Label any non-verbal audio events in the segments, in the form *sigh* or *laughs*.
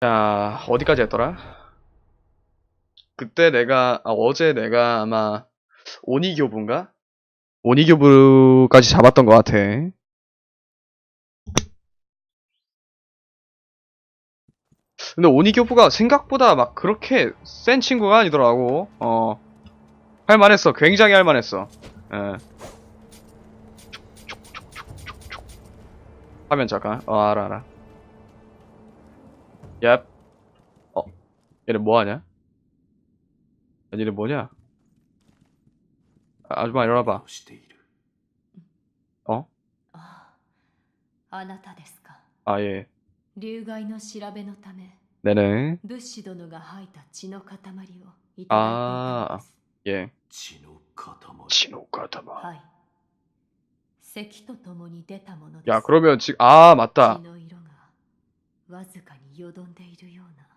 자, 어디까지 했더라? 그때 내가, 아, 어제 내가 아마, 오니교부인가? 오니교부까지 잡았던 것 같아. 근데 오니교부가 생각보다 막 그렇게 센 친구가 아니더라고. 어. 할만했어. 굉장히 할만했어. 예. 화면 잠깐. 어, 알아, 알아. 얍. 어. 얘네 뭐하냐? 얘네 뭐냐? 아, 아줌마 일어나봐. している 어? あああなたですか 아, 예. 流害の調べのため 네네. 物資殿が吐いた血の塊をいただいていたのです 예. 血の塊 신호가다마. はい咳とともに出たものです 야, 그러면 지금, 아, 맞다. 血の色が わずかによどんでいるような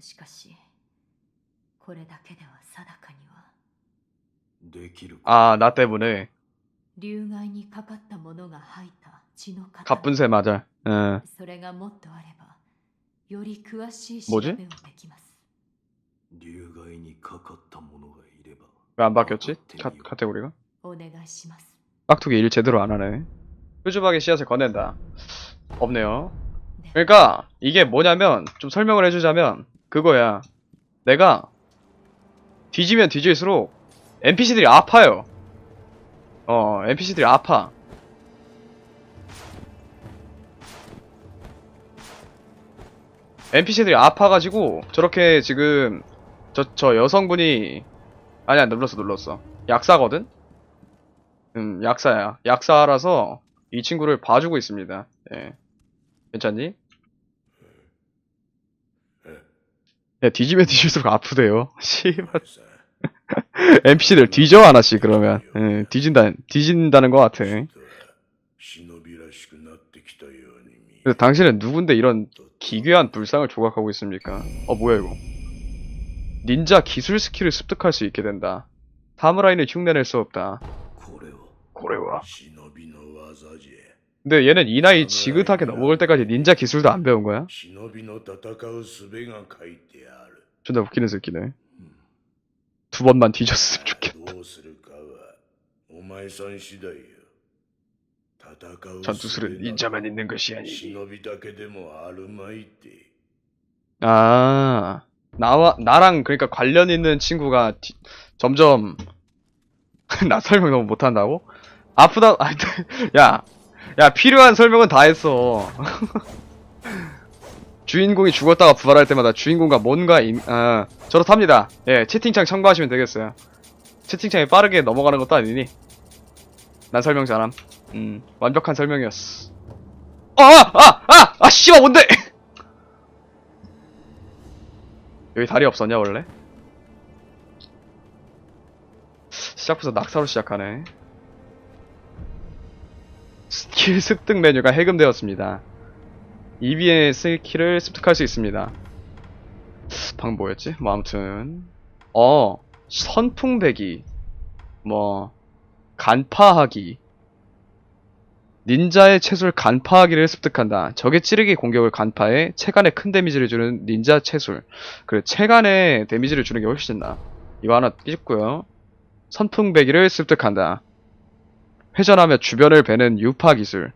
しかしこれだけでは定かにはできる 아, 나 때문에. 流害にかかったものが吐いた血の塊 갑분새 맞아. 예. それがもっとあればより詳しい調뭐지 べをできます流害にかかった者がいれば 왜 안 바뀌었지? 카, 카테고리가? お願いします 빡두기 일 제대로 안 하네. 뾰족하게 씨앗을 꺼낸다. 없네요. で 그러니까 이게 뭐냐면 좀 설명을 해주자면 그거야. 내가 뒤지면 뒤질수록 NPC들이 아파요. 어, NPC들이 아파. NPC들이 아파가지고 저렇게 지금 저, 저 여성분이 아니야 눌렀어 눌렀어 약사거든? 음 약사야 약사라서 이 친구를 봐주고 있습니다 예 괜찮니? 야, 뒤집어 뒤질수록 아프대요. *laughs* 씨발. NPC들 뒤져 하나씩 그러면 응, 뒤진다 뒤진다는 것 같아. 그래서 당신은 누군데 이런 기괴한 불상을 조각하고 있습니까? 어 뭐야 이거? 닌자 기술 스킬을 습득할 수 있게 된다. 사무라인을 흉내낼 수 없다. 고래와. 근데 얘는 이 나이 지긋하게 넘어갈 때까지 닌자 기술도 안 배운 거야? 존나 웃기는 새끼네 두 번만 뒤졌으면 좋겠다 どうするかはお前さん次第よ戦う 전투술은 닌자만 있는 것이 忍 아니니 びだけでもあるまいって 아 나와 나랑 그러니까 관련 있는 친구가 뒤- 점점 *laughs* 나 설명 너무 못한다고? 아프다 아, *laughs* 야, 야 필요한 설명은 다 했어 *laughs* 주인공이 죽었다가 부활할 때마다 주인공과 뭔가 인, 아, 저렇답니다. 예 채팅창 참고하시면 되겠어요. 채팅창에 빠르게 넘어가는 것도 아니니. 난 설명 잘함. 음 완벽한 설명이었어. 아 아 아 아 씨발 뭔데? *laughs* 여기 다리 없었냐 원래? 시작부터 낙사로 시작하네. 스킬 *laughs* 습득 메뉴가 해금되었습니다 EB의 스킬을 습득할 수 있습니다 방 뭐였지? 뭐 아무튼 어 선풍배기 뭐 간파하기 닌자의 채술 간파하기를 습득한다. 적의 찌르기 공격을 간파해 체간에 큰 데미지를 주는 닌자 채술. 그래, 체간에 데미지를 주는 게 훨씬 나. 이거 하나 띄고요. 선풍배기를 습득한다. 회전하며 주변을 베는 유파 기술.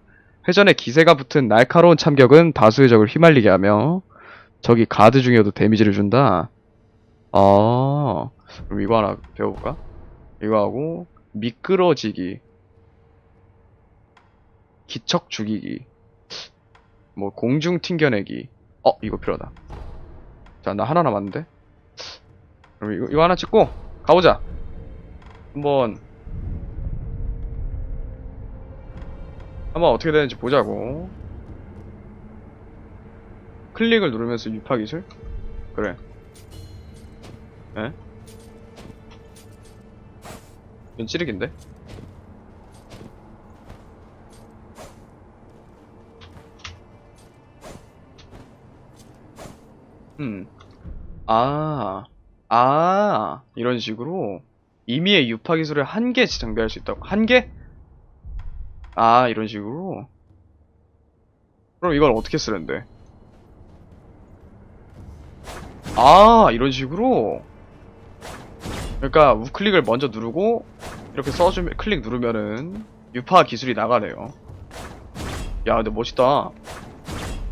회전에 기세가 붙은 날카로운 참격은 다수의 적을 휘말리게 하며 적이 가드 중에도 데미지를 준다. 아, 그럼 이거 하나 배워볼까? 이거 하고 미끄러지기. 기척 죽이기. 뭐 공중 튕겨내기. 어, 이거 필요하다. 자, 나 하나 남았는데. 그럼 이거, 이거 하나 찍고 가보자. 한번 한번 어떻게 되는지 보자고. 클릭을 누르면서 유파 기술? 그래. 에? 이건 찌르기인데? 음. 아, 아, 이런 식으로 임의의 유파 기술을 한개 장비할 수 있다고. 한 개? 아, 이런 식으로. 그럼 이걸 어떻게 쓰는데? 아 이런 식으로? 그러니까 우클릭을 먼저 누르고 이렇게 써주면 클릭 누르면은 유파 기술이 나가네요. 야 근데 멋있다.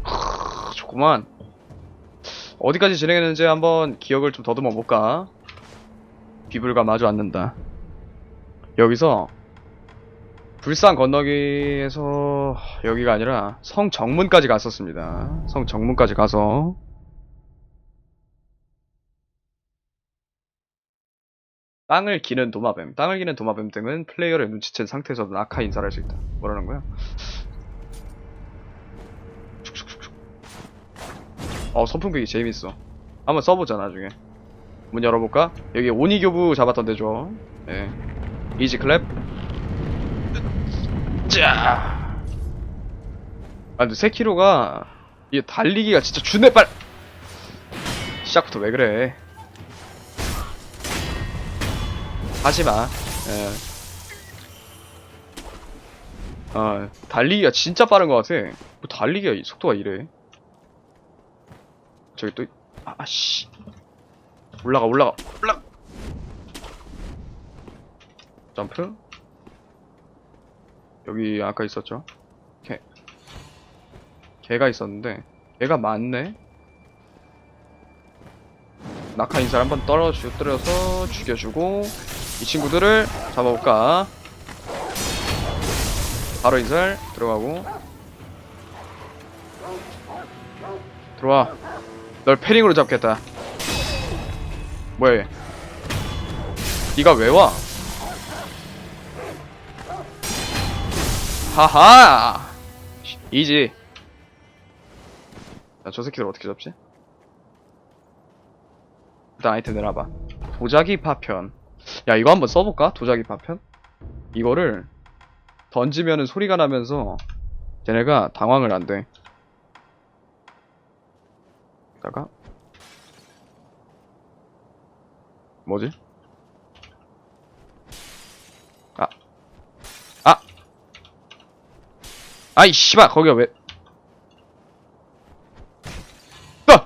크, 좋구만. 어디까지 진행했는지 한번 기억을 좀 더듬어 볼까? 비불과 마주 앉는다. 여기서 불산 건너기에서 여기가 아니라 성 정문까지 갔었습니다 성 정문까지 가서 땅을 기는 도마뱀. 땅을 기는 도마뱀 등은 플레이어를 눈치챈 상태에서도 낙하 인사를 할 수 있다. 뭐라는 거야? 어, 선풍기기 재밌어. 한번 써보자, 나중에. 문 열어볼까? 여기 오니교부 잡았던 데죠. 예. 이지 클랩. 짜! 아, 근데 세키로가, 이게 달리기가 진짜 준내 빨! 시작부터 왜 그래? 하지 마. 예. 어, 달리기가 진짜 빠른 것 같아. 뭐 달리기가 이- 속도가 이래. 저기 또, 아, 아씨. 올라가, 올라가, 올라가! 점프. 여기 아까 있었죠? 개. 개가 있었는데, 개가 많네? 낙하 인사를 한번 떨어주, 떨어서 죽여주고, 이 친구들을 잡아볼까? 바로 인설 들어가고 들어와 널 패링으로 잡겠다 뭐야 얘 니가 왜 와? 하하 이지 자, 저 새끼들 어떻게 잡지? 일단 아이템 내놔봐 도자기 파편 야 이거 한번 써볼까? 도자기 파편? 이거를 던지면은 소리가 나면서 쟤네가 당황을 안 돼 다가 뭐지? 아 아! 아이 씨발 거기가 왜? 아!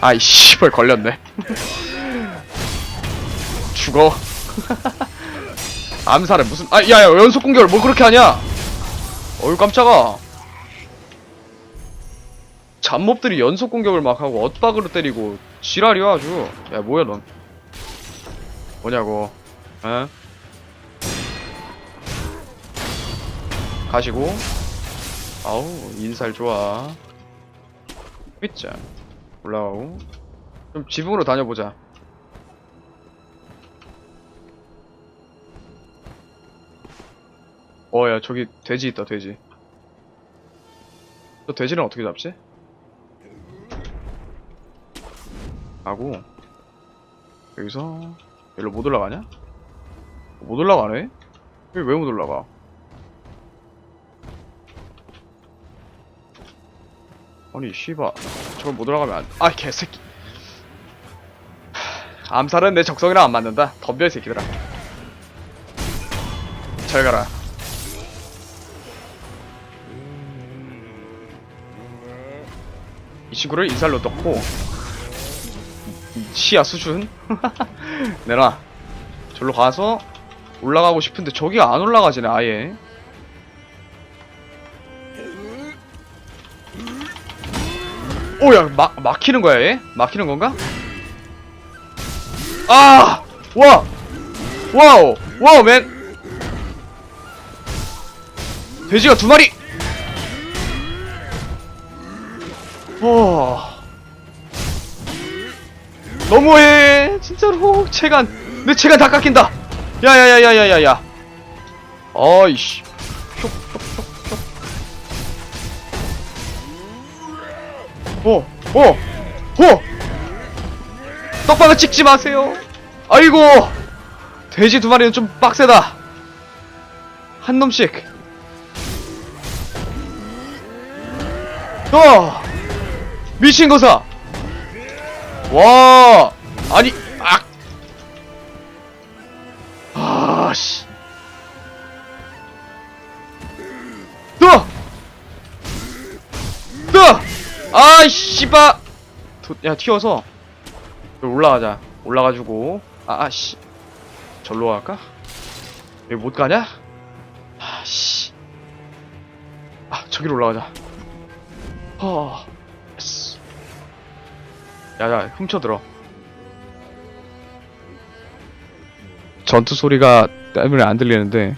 아이 씨발 걸렸네. *laughs* 죽어. *laughs* 암살은 무슨 아 야야 연속 공격을 뭐 그렇게 하냐? 어휴 깜짝아. 잡몹들이 연속 공격을 막 하고 엇박으로 때리고 지랄이야 아주. 야 뭐야 넌? 뭐냐고 에? 가시고 아우 인살 좋아 삐짜 올라가고 좀 지붕으로 다녀보자 어, 야, 저기 돼지 있다, 돼지. 저 돼지는 어떻게 잡지? 하고, 여기서, 여기로 못 올라가냐? 못 올라가네? 여기 왜 못 올라가? 아니, 씨바. 저걸 못 올라가면 안, 아, 개새끼. 하, 암살은 내 적성이랑 안 맞는다. 덤벼, 이 새끼들아. 잘 가라. 이 친구를 인살로 이 시야 수준 *laughs* 내놔 절로 가서 올라가고 싶은데 저기가 안 올라가지네 아예. 오야 막 막히는 거야 얘? 막히는 건가? 아 와! 와우! 와우 맨! 돼지가 두 마리! 와. 너무해 진짜로. 체간. 내 체간 다 깎인다 야야야야야야야 아이씨 어, 어, 어! 떡방을 찍지 마세요! 아이고! 돼지 두 마리는 좀 빡세다! 한 놈씩! 어! 미친 거사! 와! 아니, 야, 씨바! 도- 야, 튀어서. 올라가자. 올라가지고. 아, 아, 씨. 절로 갈까? 여기 못 가냐? 아, 씨. 아, 저기로 올라가자. 허. 예스. 야, 야, 훔쳐들어. 전투 소리가 때문에 안 들리는데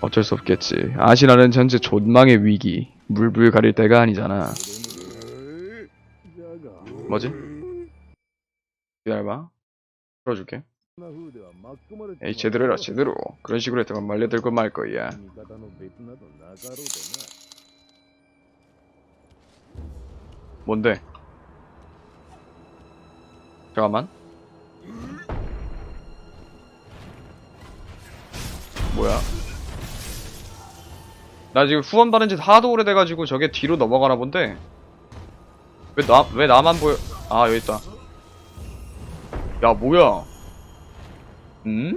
어쩔 수 없겠지. 아시나는 현재 존망의 위기. 물불 가릴 때가 아니잖아. 뭐지? 기다려봐. 풀어줄게. 에이 제대로 해라 제대로. 그런 식으로 했다면 말려들고 말 거야. 뭔데? 잠깐만. 뭐야? 나 지금 후원 받은 지 하도 오래돼가지고 저게 뒤로 넘어가나 본데? 왜 나, 왜 나만 보여? 아, 여기 있다. 야, 뭐야? 음?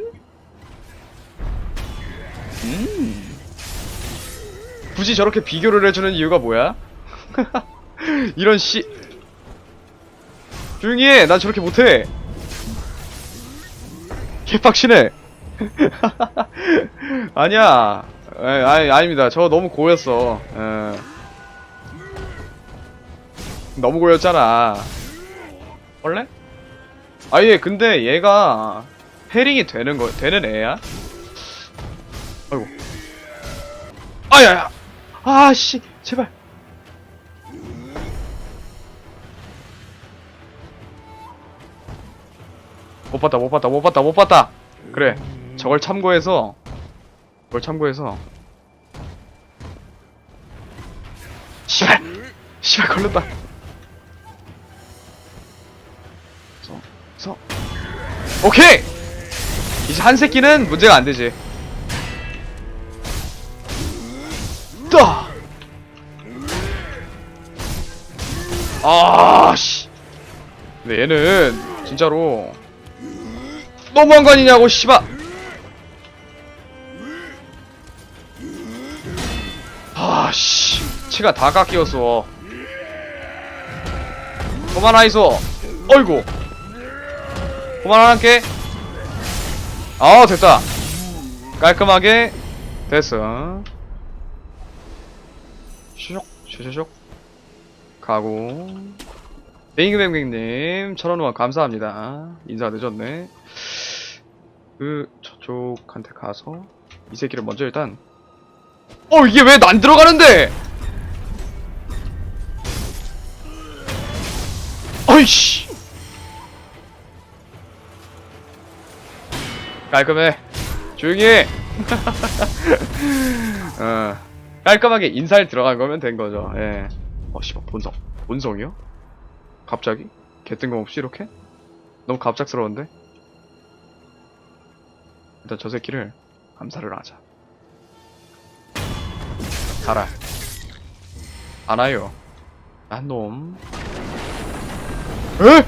음? 굳이 저렇게 비교를 해주는 이유가 뭐야? *laughs* 이런 씨. 조용히 해! 난 저렇게 못해! 개빡치네! *laughs* 아니야. 에, 아니, 아닙니다. 저 너무 고였어. 에. 너무 고였잖아. 원래? 아예 근데 얘가 패링이 되는 거 되는 애야? 아이고. 아야야. 아 씨, 제발. 못 봤다, 못 봤다, 못 봤다, 못 봤다. 그래. 저걸 참고해서 그걸 참고해서. 씨발! 씨발 걸렸다. 서, 서. 오케이! 이제 한 새끼는 문제가 안 되지. 떠 아씨. 근데 얘는 진짜로 너무한 거 아니냐고 씨발 아씨 치가 다 깎였어. 그만하이소. 어이구. 그만할게 아 됐다. 깔끔하게 됐어. 슉 슉슉슉 가고. 베잉뱅뱅님 천원 후원 감사합니다. 인사 늦었네. 그 저쪽한테 가서 이 새끼를 먼저 일단 어 이게 왜 난 들어가는데 어이씨 깔끔해 조용히 해 *laughs* 어, 깔끔하게 인사를 들어간 거면 된 거죠 예. 어 씨발 본성 본성이요? 갑자기? 개뜬금없이 이렇게? 너무 갑작스러운데? 일단 저 새끼를 감사를 하자 가라. 안 와요. 난 놈. 에?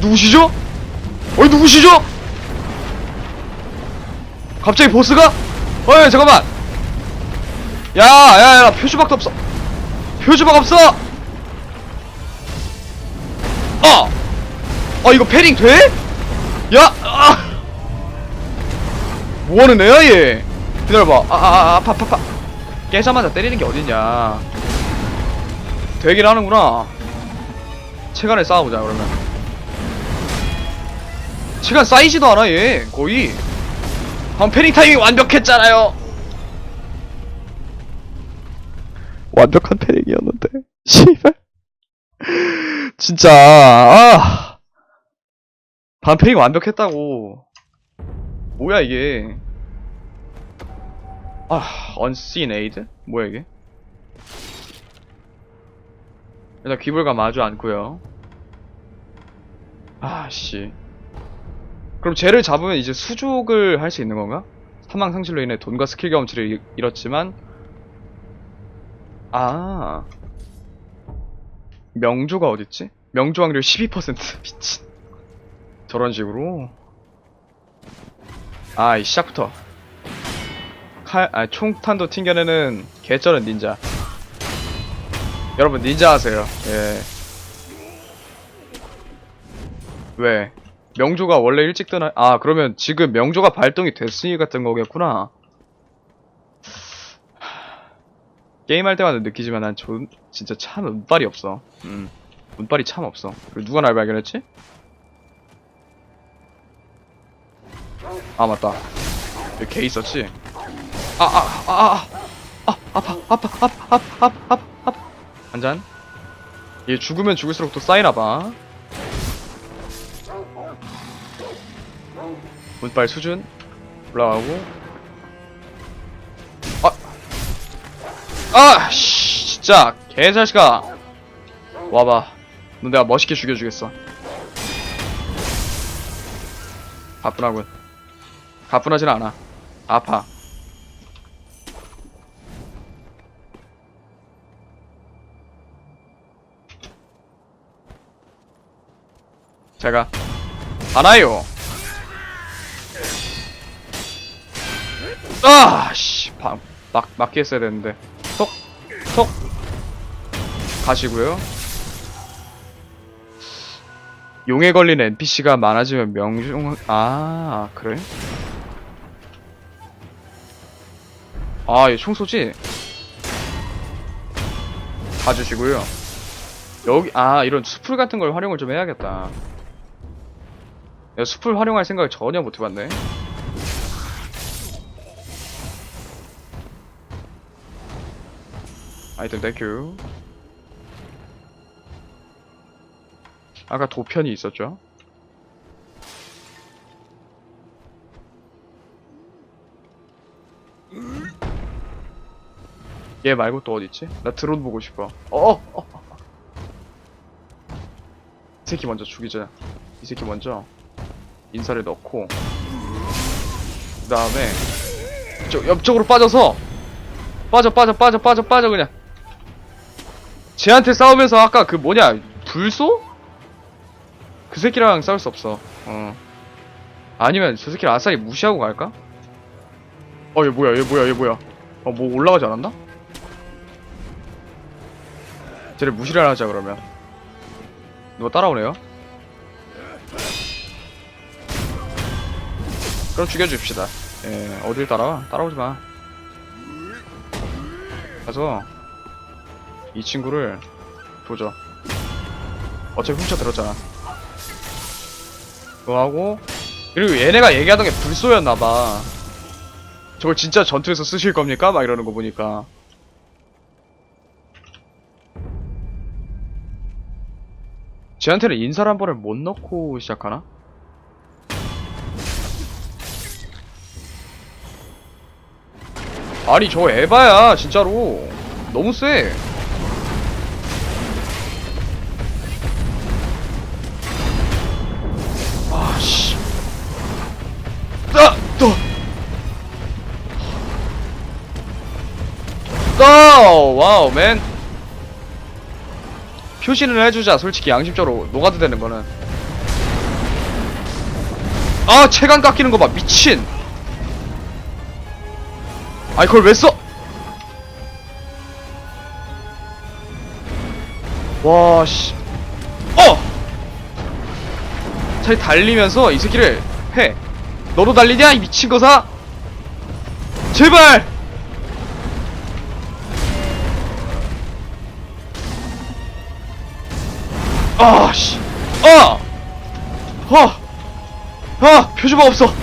누구시죠? 어이 누구시죠? 갑자기 보스가? 어이 잠깐만. 야, 야, 야, 표주박도 없어. 표주박 없어. 어. 어 이거 패링 돼? 야! 아! 뭐하는 애야 얘? 기다려봐. 아, 아, 아, 아파 아파 아파. 깨자마자 때리는 게 어딨냐. 되긴 하는구나. 체간에 싸워보자 그러면. 체간 쌓이지도 않아 얘 거의. 방 패링 타이밍 완벽했잖아요. 완벽한 패링이었는데. *laughs* 씨발. 진짜 아. 반패링 완벽했다고. 뭐야 이게? 아, unseen? 뭐야 이게? 일단 귀불감 아주 않고요. 아, 씨. 그럼 쟤를 잡으면 이제 수족을 할 수 있는 건가? 사망 상실로 인해 돈과 스킬 경험치를 잃- 잃었지만 아 명조가 어딨지? 명조 확률 12% *laughs* 미친 저런 식으로 아, 이 시작부터. 칼, 아, 총탄도 튕겨내는 개쩌는 닌자. 여러분, 닌자 하세요. 예. 왜? 명조가 원래 일찍 뜨나? 아, 그러면 지금 명조가 발동이 됐으니 같은 거겠구나. 게임할 때마다 느끼지만 난 좀, 진짜 참 운빨이 없어. 음. 운빨이 참 없어. 그리고 누가 날 발견했지? 아, 맞다. 여기 개 있었지? 아, 아, 아, 아, 아, 아파, 아파, 아파, 아파, 아파, 아파, 아파. 한 잔? 얘 죽으면 죽을수록 또 쌓이나봐. 운빨 수준 올라가고. 아, 아, 씨, 진짜 개자식아. 와봐. 너 내가 멋있게 죽여주겠어. 가뿐하군. 가뿐하진 않아. 아파. 제가 하나요. 아, 씨, 방, 막 막기 했어야 되는데. 톡, 톡. 가시고요. 용에 걸린 NPC가 많아지면 명중, 아, 그래? 아, 얘 총소지? 봐주시고요. 여기, 아, 이런 수풀 같은 걸 활용을 좀 해야겠다. 내가 수풀 활용할 생각을 전혀 못 해봤네. 아이템 땡큐. 아까 도편이 있었죠? 얘 말고 또 어딨지? 나 드론 보고 싶어. 어! 어! 어. 이 새끼 먼저 죽이자. 이 새끼 먼저 인사를 넣고 그 다음에 저 옆쪽으로 빠져서 빠져 빠져 빠져 빠져 빠져 그냥 쟤한테 싸우면서 아까 그 뭐냐 불소? 그 새끼랑 싸울 수 없어 어 아니면 저 새끼를 아싸리 무시하고 갈까? 어 얘 뭐야 얘 뭐야 얘 뭐야 어 뭐 올라가지 않았나? 쟤를 무시를 하자 그러면 누가 따라오네요 그럼 죽여줍시다. 예 어딜 따라와? 따라오지 마. 가서 이 친구를 조져 어차피 훔쳐 들었잖아. 그거 하고 그리고 얘네가 얘기하던 게 불소였나봐. 저걸 진짜 전투에서 쓰실 겁니까? 막 이러는 거 보니까. 쟤한테는 인사를 한 번을 못 넣고 시작하나? 아니 저 에바야 진짜로 너무 쎄 아씨 아! 또! 또! 와우 맨 표시는 해주자 솔직히 양심적으로 노가드 되는 거는 아 체감 깎이는 거 봐 미친 아이 그걸 왜 써? 와, 씨. 어! 차라리 달리면서 이 새끼를 해. 너도 달리냐? 이 미친 거사? 제발! 아, 씨. 아! 아! 아! 표주가 없어!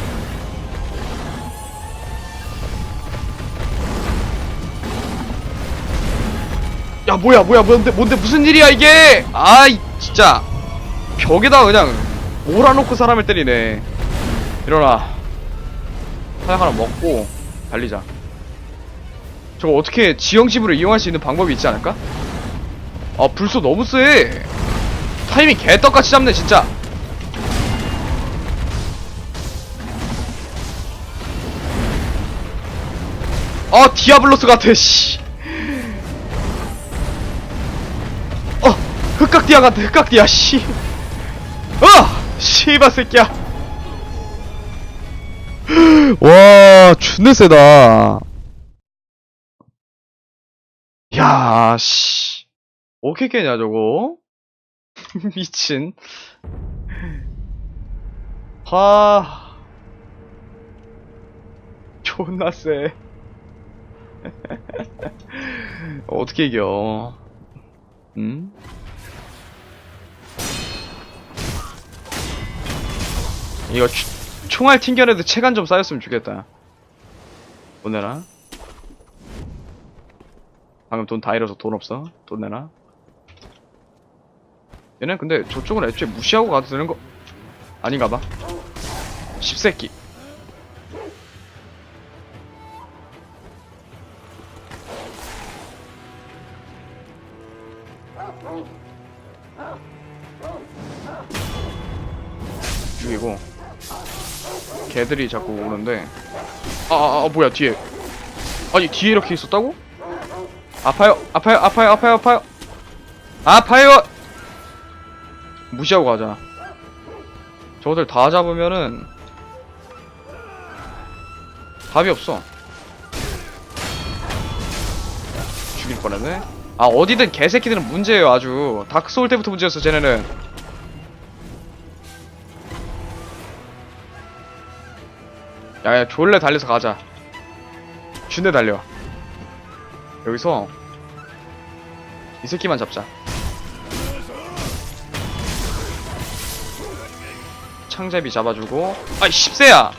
야 뭐야 뭐야 뭔데 뭔데 무슨 일이야 이게? 아이 진짜. 벽에다 그냥 몰아놓고 사람을 때리네. 일어나. 사약 하나 먹고 달리자. 저거 어떻게 지형집으로 이용할 수 있는 방법이 있지 않을까? 아 불소 너무 세. 타이밍 개떡같이 잡네 진짜. 아 디아블로스 같아 씨 흑각디아 같아 흑각디아 씨 어! 씨바 새끼야 와, 존나 세다. 야, 씨. 어떻게 깨냐, 저거? *laughs* 미친. 하. 존나 세. *laughs* 어떻게 이겨? 음? 이거 추- 총알 튕겨내도 체간 좀 쌓였으면 좋겠다. 돈 내놔. 방금 돈 다 잃어서 돈 없어. 돈 내놔. 얘는 근데 저쪽은 애초에 무시하고 가도 되는 거 아닌가 봐. 십새끼. 죽이고 개들이 자꾸 오는데. 아, 아, 아 뭐야 뒤에. 아니 뒤에 이렇게 있었다고? 아파요 아파요 아파요 아파요 아파요. 아파요! 무시하고 가자 저것들 다 잡으면은 답이 없어. 죽일 뻔했네. 아 어디든 개새끼들은 문제예요 아주. 다크소울 때부터 문제였어 쟤네는 야야 졸래 달려서 가자. 준대 달려. 여기서 이 새끼만 잡자. 창잡이 잡아주고. 아이 십세야!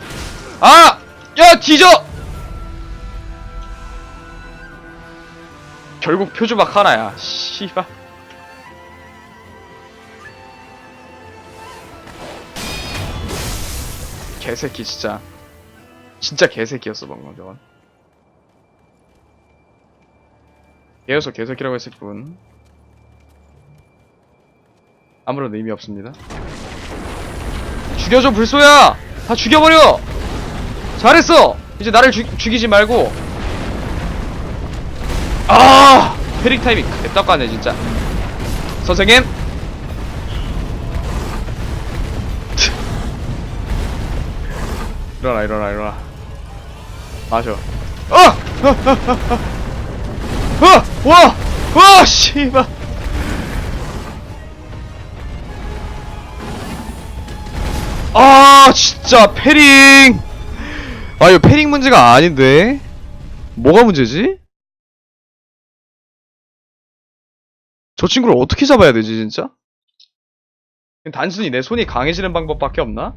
아! 야 뒤져! 결국 표주박 하나야. 씨발. 개새끼 진짜 진짜 개새끼였어 방금 저건. 얘여서 개새끼라고 했을 뿐. 아무런 의미 없습니다. 죽여줘 불소야! 다 죽여버려! 잘했어! 이제 나를 죽, 죽이지 말고. 아! 페릭 타이밍. 개떡가네 진짜. 선생님? *laughs* 일어나 일어나 일어나 마셔 어! 어! 와! 와! 씨발 아 진짜 패링 아 이거 패링 문제가 아닌데 뭐가 문제지? 저 친구를 어떻게 잡아야 되지 진짜? 단순히 내 손이 강해지는 방법밖에 없나?